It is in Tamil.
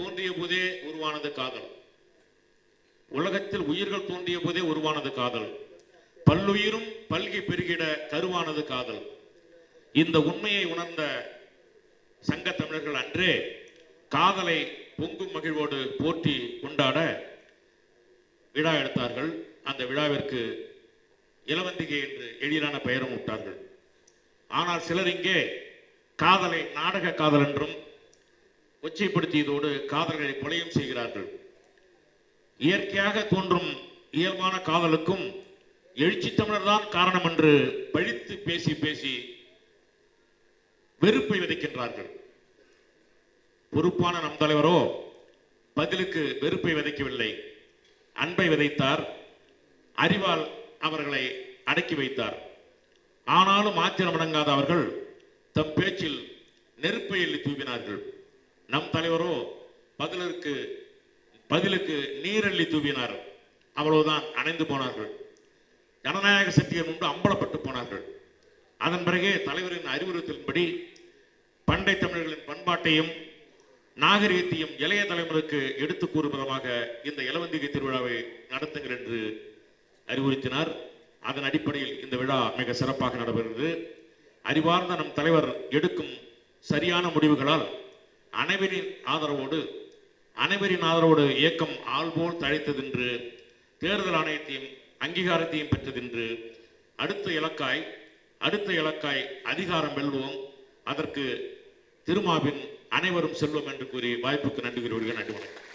தோன்றிய போதே உருவானது காதல். உலகத்தில் உயிர்கள் தோன்றிய போதே உருவானது காதல். பல்லுயிரும் பல்கி பெருகிட கருவானது காதல். இந்த உண்மையை உணர்ந்த சங்க தமிழர்கள் அன்றே காதலை பொங்கும் மகிழ்வோடு போற்றி கொண்டாட விழா எடுத்தார்கள். அந்த விழாவிற்கு இளவந்திகை என்று எளிதான பெயரும் விட்டார்கள் ஆனால் சிலர் இங்கே காதலை நாடக காதல் என்றும் கொச்சைப்படுத்தியதோடு காதல்களை கொலையும் செய்கிறார்கள். இயற்கையாக தோன்றும் இயல்பான காதலுக்கும் எழுச்சி தமிழர்தான் காரணம் என்று பழித்து பேசி பேசி வெறுப்பை விதைக்கின்றார்கள். பொறுப்பான நம் தலைவரோ பதிலுக்கு வெறுப்பை விதைக்கவில்லை. அன்பை விதைத்தார். அறிவால் அவர்களை அடக்கி வைத்தார். ஆனாலும் ஆத்திரமடங்காத அவர்கள் தம் பேச்சில் நெருப்பை எள்ளி தூவினார்கள். நம் தலைவரோ பதிலுக்கு பதிலுக்கு நீரள்ளி தூவினார் அவ்வளவுதான் அணைந்து போனார்கள். ஜனநாயக சக்திகள் முன்பு அம்பலப்பட்டு போனார்கள். அதன் பிறகே தலைவரின் அறிவுறுத்தலின்படி பண்டை தமிழர்களின் பண்பாட்டையும் நாகரீகத்தையும் இளைய தலைமுறைக்கு எடுத்துக் கூறும் விதமாக இந்த இளவந்திகை திருவிழாவை நடத்துங்கள் என்று அறிவுறுத்தினார். அதன் அடிப்படையில் இந்த விழா மிக சிறப்பாக நடைபெறுகிறது. அறிவார்ந்த நம் தலைவர் எடுக்கும் சரியான முடிவுகளால் அனைவரின் ஆதரவோடு அனைவரின் ஆதரவோடு இயக்கம் ஆள்போல் தழைத்ததென்று தேர்தல் ஆணையத்தையும் அங்கீகாரத்தையும் பெற்றதென்று அடுத்த இலக்காய் அடுத்த இலக்காய் அதிகாரம் வெல்வோம். அதற்கு திருமாவின் அனைவரும் செல்வோம் என்று கூறி வாய்ப்புக்கு நன்றி கூறி வருகிறேன் நன்றி வணக்கம்.